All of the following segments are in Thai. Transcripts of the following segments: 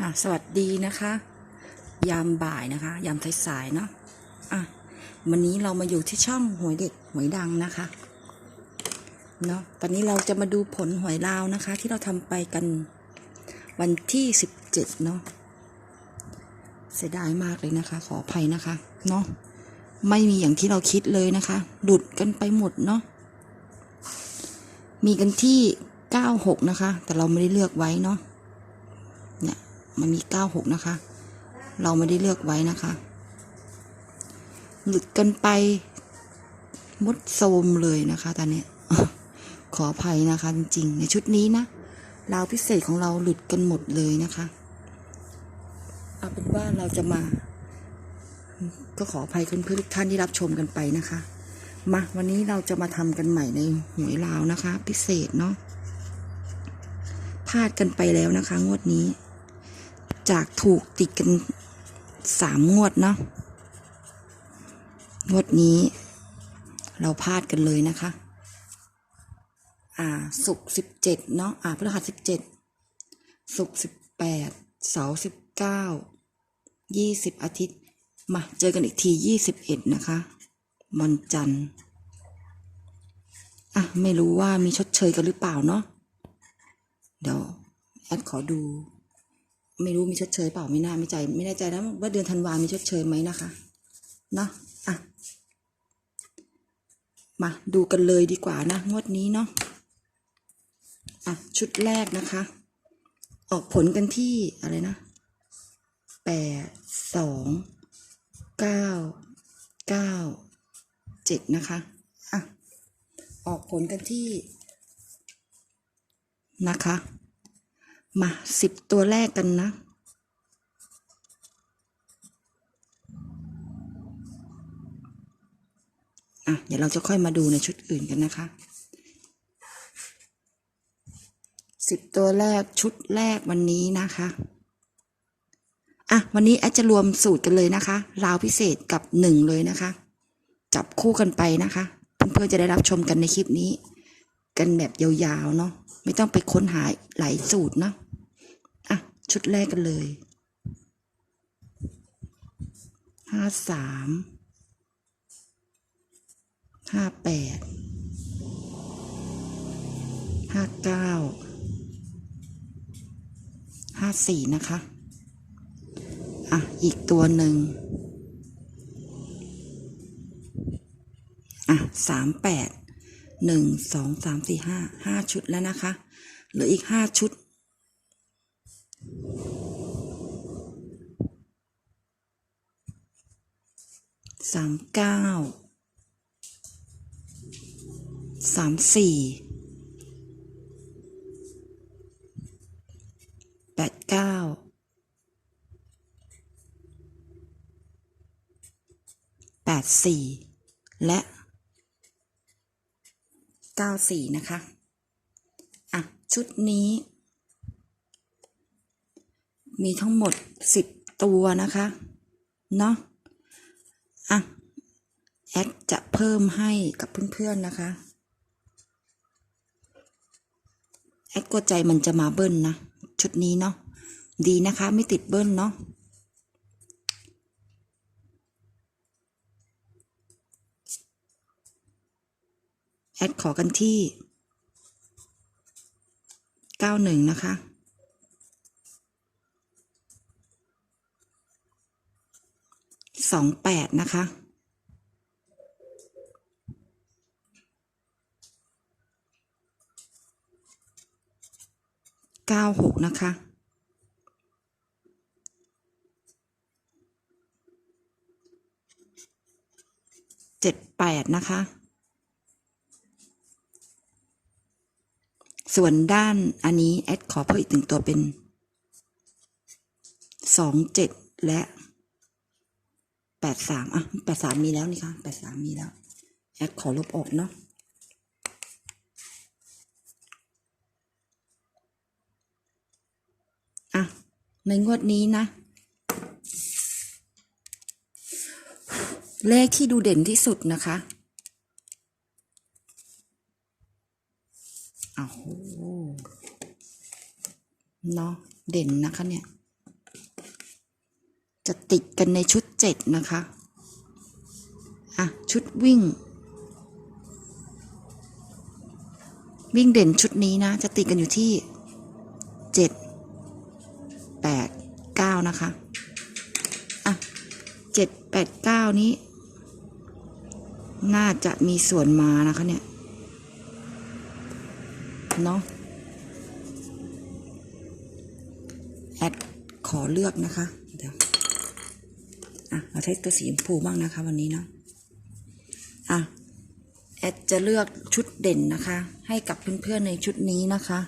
อะสวัสดีนะคะ ยามบ่ายนะคะ ยามสายๆเนาะอะวันนี้เรามาอยู่ที่ช่องหวยเด็ดหวยดังนะคะเนาะตอนนี้เราจะมาดูผลหวยลาวนะคะ ที่เราทำไปกันวันที่สิบเจ็ดเนาะเสียดายมากเลยนะคะ ขออภัยนะคะเนาะไม่มีอย่างที่เราคิดเลยนะคะหลุดกันไปหมดเนาะมีกันที่เก้าหกนะคะ แต่เราไม่ได้เลือกไว้เนาะ มันมีเก้าหกนะคะ เราไม่ได้เลือกไว้นะคะหลุดกันไปมดโซมเลยนะคะตอนนี้ขออภัยนะคะ จริงๆ ในชุดนี้นะราวพิเศษของเราหลุดกันหมดเลยนะคะเอาเป็นว่าเราจะมา ก็ขออภัยเพื่อนๆทุกท่านที่รับชมกันไปนะคะ มาวันนี้เราจะมาทำกันใหม่ในหวยลาวนะคะ พิเศษเนาะพลาดกันไปแล้วนะคะ งวดนี้ จากถูกติดกันสามงวดเนาะงวดนี้ เราพลาดกันเลยนะคะ อ่าศุกสิบเจ็ดเนาะอ่าพฤหัสสิบเจ็ดศุกสิบแปดเสาร์สิบเก้ายี่สิบอาทิตย์ มาเจอกันอีกทียี่สิบเอ็ดนะคะวันจันอะ ไม่รู้ว่ามีชดเชยกันหรือเปล่าเนาะเดี๋ยว แอดขอดู ไม่รู้มีชดเชยเปล่าไม่น่าไม่ใจ ไม่แน่ใจนะว่าเดือนธันวามีชดเชยไหมนะคะเนาะอะมาดูกันเลยดีกว่านะงวดนี้เนาะอะชุดแรกนะคะ ออกผลกันที่อะไรนะแปดสองเก้าเก้าเจ็ดนะคะอะออกผลกันที่นะคะ มาสิบตัวแรกกันนะ อะ เดี๋ยวเราจะค่อยมาดูในชุดอื่นกันนะคะสิบตัวแรกชุดแรกวันนี้นะคะ อะ วันนี้แอดจะรวมสูตรกันเลยนะคะ ราวพิเศษกับหนึ่งเลยนะคะ จับคู่กันไปนะคะ เพื่อนๆจะได้รับชมกันในคลิปนี้ กันแบบยาวๆเนาะไม่ต้องไปค้นหาหลายสูตรเนาะอะ ชุดแรกกันเลยห้าสามห้าแปดห้าเก้าห้าสี่นะคะ อะ อีกตัวหนึ่งอะสามแปดหนึ่งสองสามสี่ห้าห้าชุดแล้วนะคะ เหลืออีกห้าชุด สามเก้าสามสี่แปดเก้าแปดสี่และเก้าสี่นะคะ อะ ชุดนี้ มีทั้งหมดสิบตัวนะคะ เนาะ อะแอดจะเพิ่มให้กับเพื่อนๆนะคะ แอดกลัวใจมันจะมาเบิ้ลนะ ชุดนี้เนาะดีนะคะไม่ติดเบิ้ลเนาะแอดขอกันที่เก้าหนึ่งนะคะ สองแปดนะคะ เก้าหกนะคะ เจ็ดแปดนะคะ ส่วนด้านอันนี้ แอดขอเพิ่มอีกหนึ่งตัวเป็นสองเจ็ดและ แปดสามอะแปดสามมีแล้วนี่ค่ะแปดสามมีแล้วแอดขอลบออกเนาะอะ ในงวดนี้นะ เลขที่ดูเด่นที่สุดนะคะอ้าวโหเนาะเด่นนะคะเนี่ย จะติดกันในชุด เจ็ดนะคะ อะ ชุดวิ่ง วิ่งเด่นชุดนี้นะ จะติดกันอยู่ที่เจ็ดแปดเก้านะคะ อะเจ็ดแปดเก้านี้ น่าจะมีส่วนมานะคะเนี่ย เนาะแอดขอเลือกนะคะ เดี๋ยว อะเราใช้ตัวสีชมพูบ้างนะคะวันนี้เนาะอะแอดจะเลือกชุดเด่นนะคะ ให้กับเพื่อนๆในชุดนี้นะคะ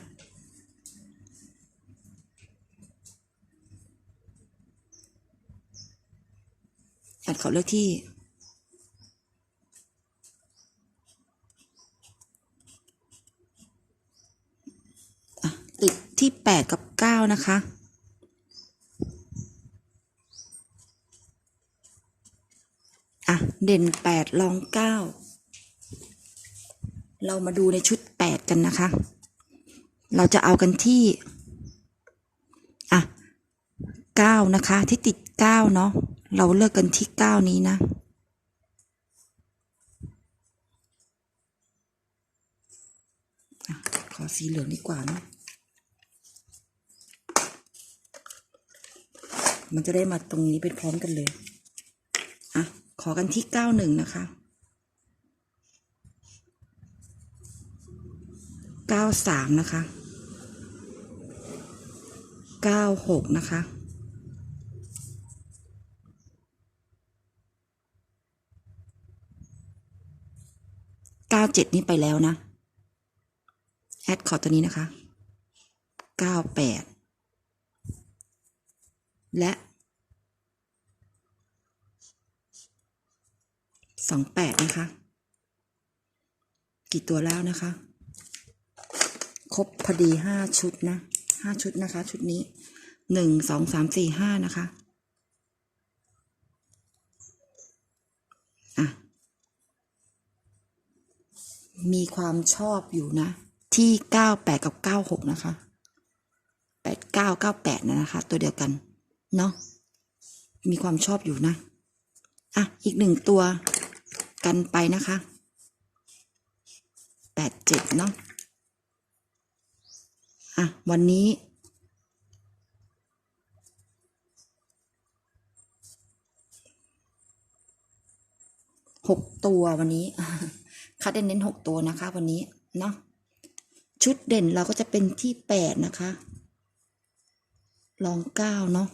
แอดขอเลือกที่อะติดที่แปดกับเก้านะคะ อะ เด่นแปดรองเก้าเรามาดูในชุดแปดกันนะคะ เราจะเอากันที่อะเก้านะคะ ที่ติดเก้าเนาะเราเลือกกันที่เก้านี้นะขอสีเหลืองดีกว่านะมันจะได้มาตรงนี้เป็นพร้อมกันเลย ขอกันที่เก้าหนึ่งนะคะเก้าสามนะคะเก้าหกนะคะเก้าเจ็ดนี่ไปแล้วนะ แอดขอตัวนี้นะคะเก้าแปดและ สองแปดนะคะ กี่ตัวแล้วนะคะ ครบพอดีห้าชุดนะห้าชุดนะคะ ชุดนี้หนึ่งสองสามสี่ห้านะคะอะมีความชอบอยู่นะ ที่เก้าแปดกับเก้าหกนะคะแปดเก้าเก้าแปดนะนะคะ ตัวเดียวกัน เนาะมีความชอบอยู่นะ อะ อีกหนึ่งตัว กันไปนะคะแปดเจ็ดเนาะอะ วันนี้ หกตัววันนี้ คัดเน้นหกตัวนะคะ วันนี้ เนาะชุดเด่นเราก็จะเป็นที่แปดนะคะรองเก้าเนาะ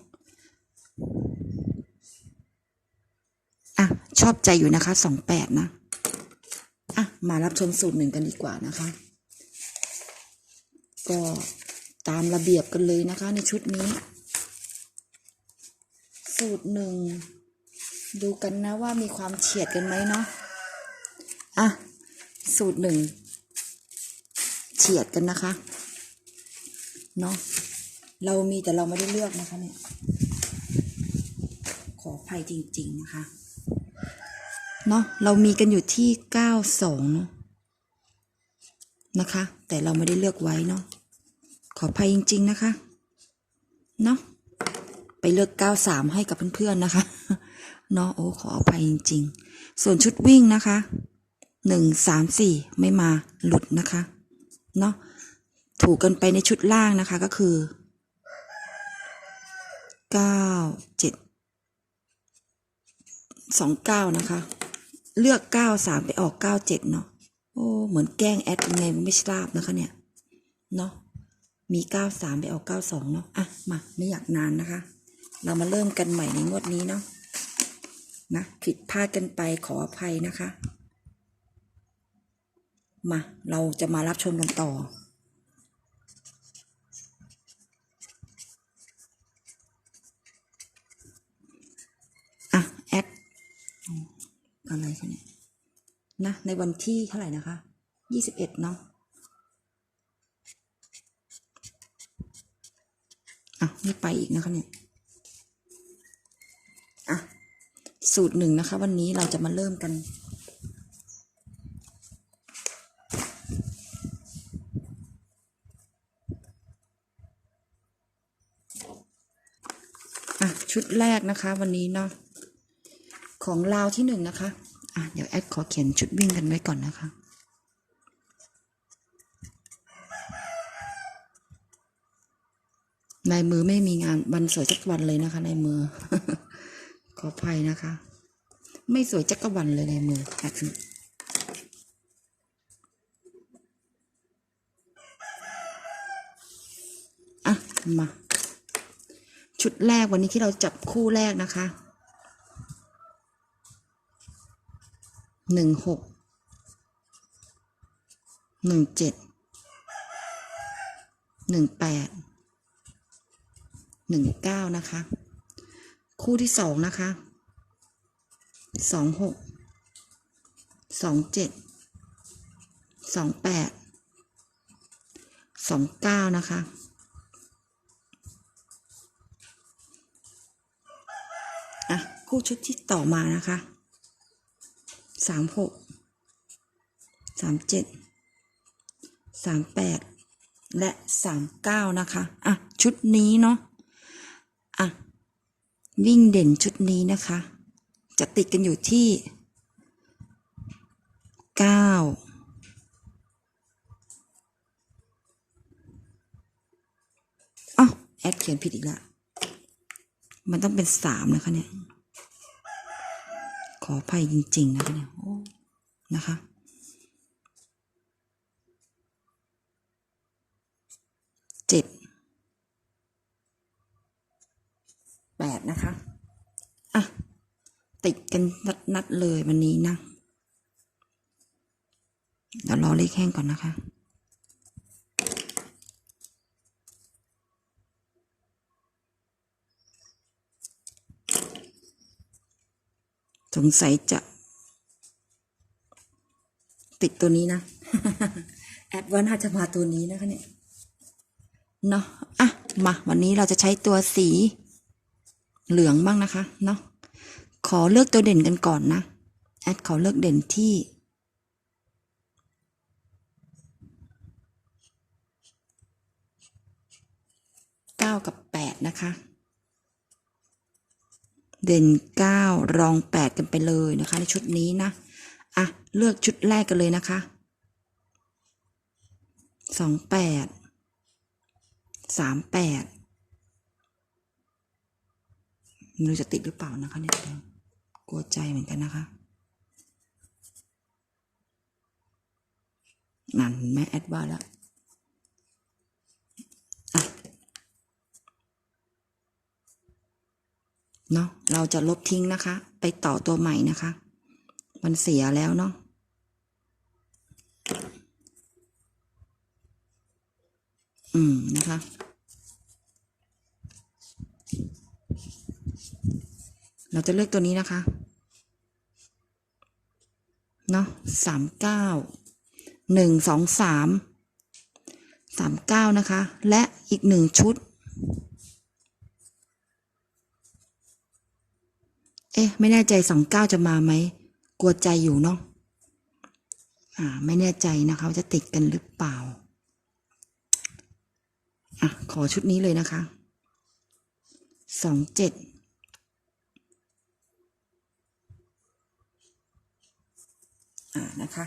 อะ ชอบใจอยู่นะคะสองแปดนะอะมารับชมสูตรหนึ่งกันดีกว่านะคะ ก็ตามระเบียบกันเลยนะคะ ในชุดนี้ สูตรหนึ่งดูกันนะว่ามีความเฉียดกันไหมเนาะอะสูตรหนึ่งเฉียดกันนะคะเนาะเรามีแต่เราไม่ได้เลือกนะคะเนี่ยขออภัยจริง ๆ นะคะ เนาะเรามีกันอยู่ที่เก้าสองเนาะนะคะ แต่เราไม่ได้เลือกไว้เนาะขออภัยจริง ๆ นะคะเนาะไปเลือกเก้าสามให้กับเพื่อน ๆ นะคะเนาะโอ้ขออภัยจริง ๆ ส่วนชุดวิ่งนะคะหนึ่งสามสี่ไม่มาหลุดนะคะเนาะถูกกันไปในชุดล่างนะคะก็คือเก้าเจ็ดสองเก้านะคะ เลือกเก้าสามไปออกเก้าเจ็ดเนาะโอ้เหมือนแกล้งแอดยังไงไม่ทราบนะคะเนี่ยเนาะมีเก้าสามไปออกเก้าสองเนาะอะมาไม่อยากนานนะคะ เรามาเริ่มกันใหม่ในงวดนี้เนาะนะผิดพลาดกันไปขออภัยนะคะ มา เราจะมารับชมกันต่อ อะ แอดอ๋อ อะไรคะเนี่ยนะในวันที่เท่าไหร่นะคะยี่สิบเอ็ดเนาะอะไม่ไปอีกนะคะเนี่ยอะสูตรหนึ่งนะคะ วันนี้เราจะมาเริ่มกัน อะ ชุดชุดแรกนะคะ วันนี้เนาะ ของลาวที่หนึ่งนะคะอะเดี๋ยวแอดขอเขียนชุดวิ่งกันไว้ก่อนนะคะ ในมือไม่มีงานวันสวยจักรวันเลยนะคะ ในมือ ขออภัยนะคะ ไม่สวยจักรวันเลยในมือแอดอะมา ชุดแรกวันนี้ที่เราจับคู่แรกนะคะ หนึ่งหกหนึ่งเจ็ดหนึ่งแปดหนึ่งเก้านะคะ คู่ที่สองนะคะสองหกสองเจ็ดสองแปดสองเก้านะคะอะคู่ชุดที่ต่อมานะคะ สามหกสามเจ็ดสามแปดและสามเก้านะคะ อะ ชุดนี้เนาะ อะ วิ่งเด่นชุดนี้นะคะ จะติดกันอยู่ที่เก้าอ๋อแอดเขียนผิดอีกละมันต้องเป็นสามนะคะเนี่ย ออภัยจริง ๆ นะคะเนี่ยโอ้นะคะ เจ็ด แปดนะคะ อะ ติดกันนัด ๆ เลยวันนี้นะ เดี๋ยวรอเลขแห้งก่อนนะคะ สงสัยจะติดตัวนี้นะ แอดว่าน่าจะมาตัวนี้นะคะเนี่ย เนาะอะ มาวันนี้เราจะใช้ตัวสีเหลืองบ้างนะคะ เนาะ ขอเลือกตัวเด่นกันก่อนนะ แอดขอเลือกเด่นที่ เก้ากับแปดนะคะ เด่นเก้ารองแปดกันไปเลยนะคะ ในชุดนี้นะ อะ เลือกชุดแรกกันเลยนะคะสองแปดสามแปดไม่รู้จะติดหรือเปล่านะคะเนี่ยกลัวใจเหมือนกันนะคะนั่นแม่แอดว่าแล้วอะ เนาะเราจะลบทิ้งนะคะ ไปต่อตัวใหม่นะคะ มันเสียแล้วเนาะอืมนะคะเราจะเลือกตัวนี้นะคะ เนาะสามเก้า หนึ่งสองสาม สามเก้านะคะ และอีกหนึ่งชุด เอ๊ะ ไม่แน่ใจสองเก้าจะมาไหมกลัวใจอยู่เนาะอ่า ไม่แน่ใจนะคะจะติดกันหรือเปล่าอะขอชุดนี้เลยนะคะสองเจ็ดอ่านะคะ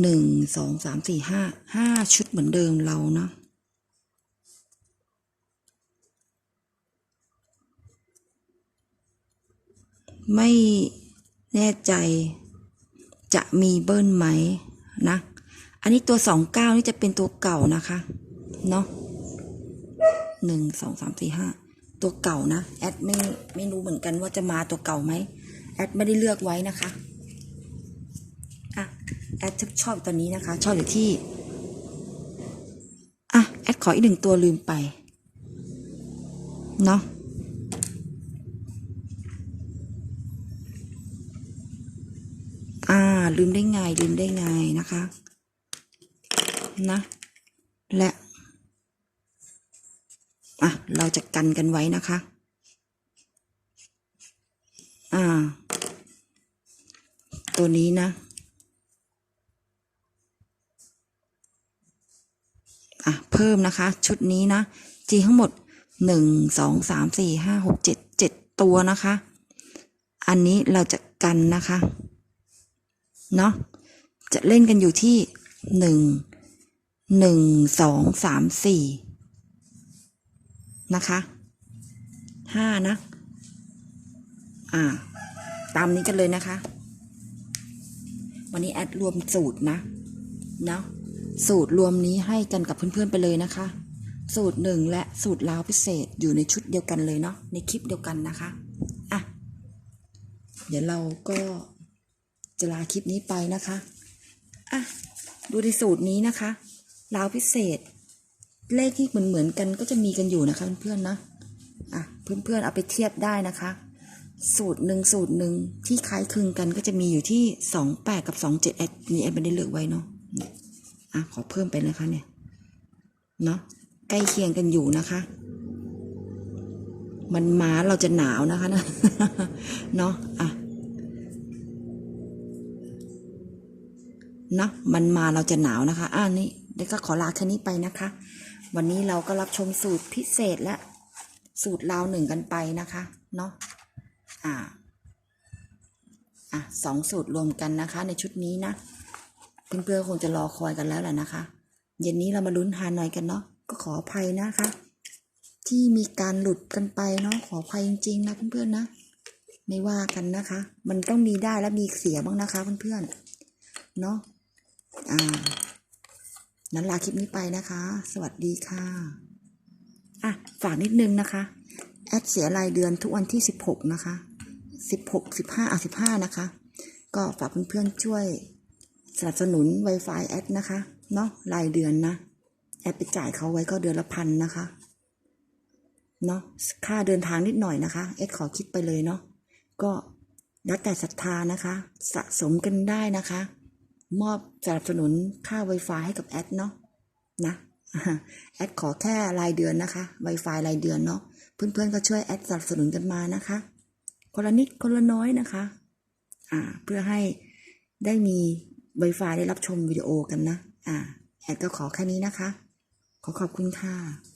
หนึ่งสองสามสี่ห้าห้าชุดเหมือนเดิมเราเนาะ ไม่แน่ใจจะมีเบิ้ลไหมนะ อันนี้ตัวสองเก้านี่จะเป็นตัวเก่านะคะ เนาะหนึ่งสองสามสี่ห้าตัวเก่านะ แอดไม่ไม่รู้เหมือนกันว่าจะมาตัวเก่าไหม แอดไม่ได้เลือกไว้นะคะอะแอดชอบตัวนี้นะคะ ชอบอยู่ที่อะแอดขออีกหนึ่งตัวลืมไป เนาะ อ่า ลืมได้ไงลืมได้ไงนะคะนะและอะเราจะกันกันไว้นะคะ อ่า ตัวนี้นะอะเพิ่มนะคะ ชุดนี้นะจีทั้งหมดหนึ่งสองสามสี่ห้าหกเจ็ดเจ็ดตัวนะคะ อันนี้เราจะกันนะคะ เนาะจะเล่นกันอยู่ที่หนึ่งหนึ่งสองสามสี่นะคะห้านะ อ่า ตามนี้กันเลยนะคะ วันนี้แอดรวมสูตรนะ เนาะสูตรรวมนี้ให้กันกับเพื่อนๆไปเลยนะคะ สูตรหนึ่งและสูตรลาวพิเศษอยู่ในชุดเดียวกันเลยเนาะในคลิปเดียวกันนะคะ อะ เดี๋ยวเราก็ จะลาคลิปนี้ไปนะคะ อะ ดูในสูตรนี้นะคะลาวพิเศษ เลขที่เหมือนเหมือนกันก็จะมีกันอยู่นะคะเพื่อนๆนะ อะ เพื่อนๆเอาไปเทียบได้นะคะ สูตรหนึ่งสูตรหนึ่งที่คล้ายคลึงกันก็จะมีอยู่ที่สองแปดกับสองเจ็ดแอดนี่แอดไม่ได้เลือกไว้เนาะ อะ ขอเพิ่มไปเลยค่ะเนี่ย เนาะใกล้เคียงกันอยู่นะคะ มันมาเราจะหนาวนะคะนะเนาะ อะ นาะมันมาเราจะหนาวนะคะอ่านี่เดี๋ยวก็ขอลาแค่นี้ไปนะคะ วันนี้เราก็รับชมสูตรพิเศษและสูตรลาวหนึ่งกันไปนะคะเนาะอ่าอะสองสูตรรวมกันนะคะ ในชุดนี้นะเพื่อนๆคงจะรอคอยกันแล้วแหละนะคะ เย็นนี้เรามาลุ้นฮานอยกันเนาะก็ขออภัยนะคะ ที่มีการหลุดกันไปเนาะขออภัยจริงๆนะเพื่อนๆนะ ไม่ว่ากันนะคะ มันต้องมีได้และมีเสียบ้างนะคะเพื่อนๆเนาะ อ่านั้นลาคลิปนี้ไปนะคะ สวัสดีค่ะอะฝากนิดนึงนะคะ แอดเสียรายเดือนทุกวันที่16นะคะ16 15อะ15นะคะ ก็ฝากเพื่อนๆช่วยสนับสนุน Wi-Fi แอดนะคะเนาะรายเดือนนะ แอดไปจ่ายเขาไว้ก็เดือนละพันนะคะเนาะค่าเดินทางนิดหน่อยนะคะเอดขอคิดไปเลยเนาะก็แล้วแต่ศรัทธานะคะ สะสมกันได้นะคะ มอบสนับสนุนค่า Wi-Fi ให้กับแอดเนาะนะแอดขอแค่รายเดือนนะคะ Wi-Fi รายเดือนเนาะเพื่อนๆก็ช่วยแอดสนับสนุนกันมานะคะ คนละนิดคนละน้อยนะคะ อ่า เพื่อให้ได้มี Wi-Fi ได้รับชมวิดีโอกันนะ อ่า แอดก็ขอแค่นี้นะคะ ขอขอบคุณค่ะ